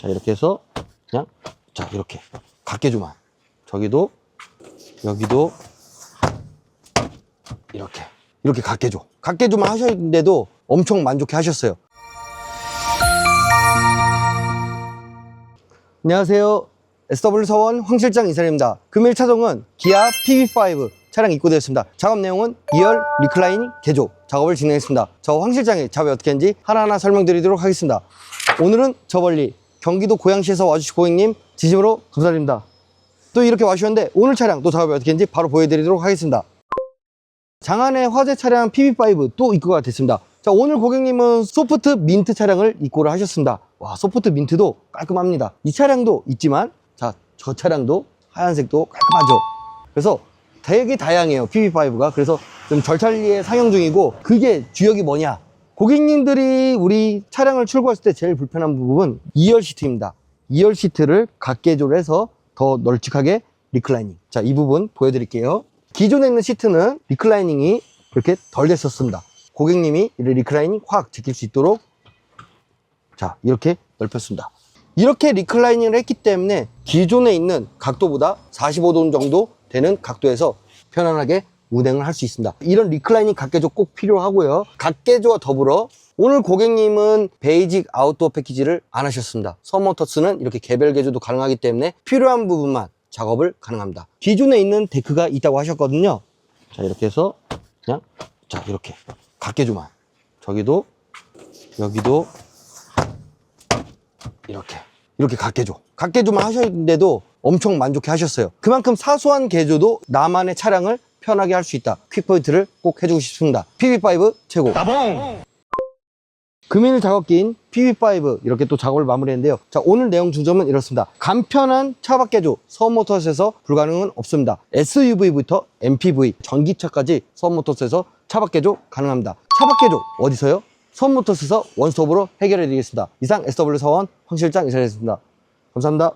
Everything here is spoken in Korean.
자, 이렇게 해서 그냥 자, 이렇게 각개조만. 저기도 여기도 이렇게 이렇게 각개조. 각개조만 하셨는데도 엄청 만족해 하셨어요. 안녕하세요. SW 서원 황 실장 이사입니다. 금일 차종은 기아 PV5 차량 입고되었습니다. 작업 내용은 2열 리클라이닝 개조 작업을 진행했습니다. 저 황 실장이 작업이 어떻게 했는지 하나하나 설명드리도록 하겠습니다. 오늘은 저 멀리 경기도 고양시에서 와주신 고객님 진심으로 감사드립니다. 또 이렇게 와주셨는데 오늘 차량 또 작업이 어떻게 했는지 바로 보여드리도록 하겠습니다. 장안의 화재 차량 PB5 또 입고가 됐습니다. 자, 오늘 고객님은 소프트 민트 차량을 입고를 하셨습니다. 와, 소프트 민트도 깔끔합니다. 이 차량도 있지만, 자, 저 차량도 하얀색도 깔끔하죠. 그래서 되게 다양해요, PB5가. 그래서 좀 절찰리에 상영 중이고, 그게 주역이 뭐냐? 고객님들이 우리 차량을 출고했을 때 제일 불편한 부분은 2열 시트입니다. 2열 시트를 각개조를 해서 더 널찍하게 리클라이닝. 자, 이 부분 보여드릴게요. 기존에 있는 시트는 리클라이닝이 이렇게 덜 됐었습니다. 고객님이 이 리클라이닝 확 지킬 수 있도록 자, 이렇게 넓혔습니다. 이렇게 리클라이닝을 했기 때문에 기존에 있는 각도보다 45도 정도 되는 각도에서 편안하게 운행을 할 수 있습니다. 이런 리클라이닝 각개조 꼭 필요하고요. 각개조와 더불어 오늘 고객님은 베이직 아웃도어 패키지를 안 하셨습니다. 서모터스는 이렇게 개별 개조도 가능하기 때문에 필요한 부분만 작업을 가능합니다. 기존에 있는 데크가 있다고 하셨거든요. 자, 이렇게 해서 그냥 자, 이렇게 각개조만. 저기도 여기도 이렇게 이렇게 각개조 각개조만 하셨는데도 엄청 만족해 하셨어요 그만큼 사소한 개조도 나만의 차량을 편하게 할 수 있다. 퀵포인트를 꼭 해주고 싶습니다. PB5 최고. 금일 작업기인 PB5 이렇게 또 작업을 마무리했는데요. 자 오늘 내용 중점은 이렇습니다. 간편한 차박 개조 서모터스에서 불가능은 없습니다. SUV부터 MPV 전기차까지 서모터스에서 차박 개조 가능합니다. 차박 개조 어디서요? 선모터스에서 원스톱으로 해결해 드리겠습니다. 이상 SW 서원 황 실장 이사였습니다. 감사합니다.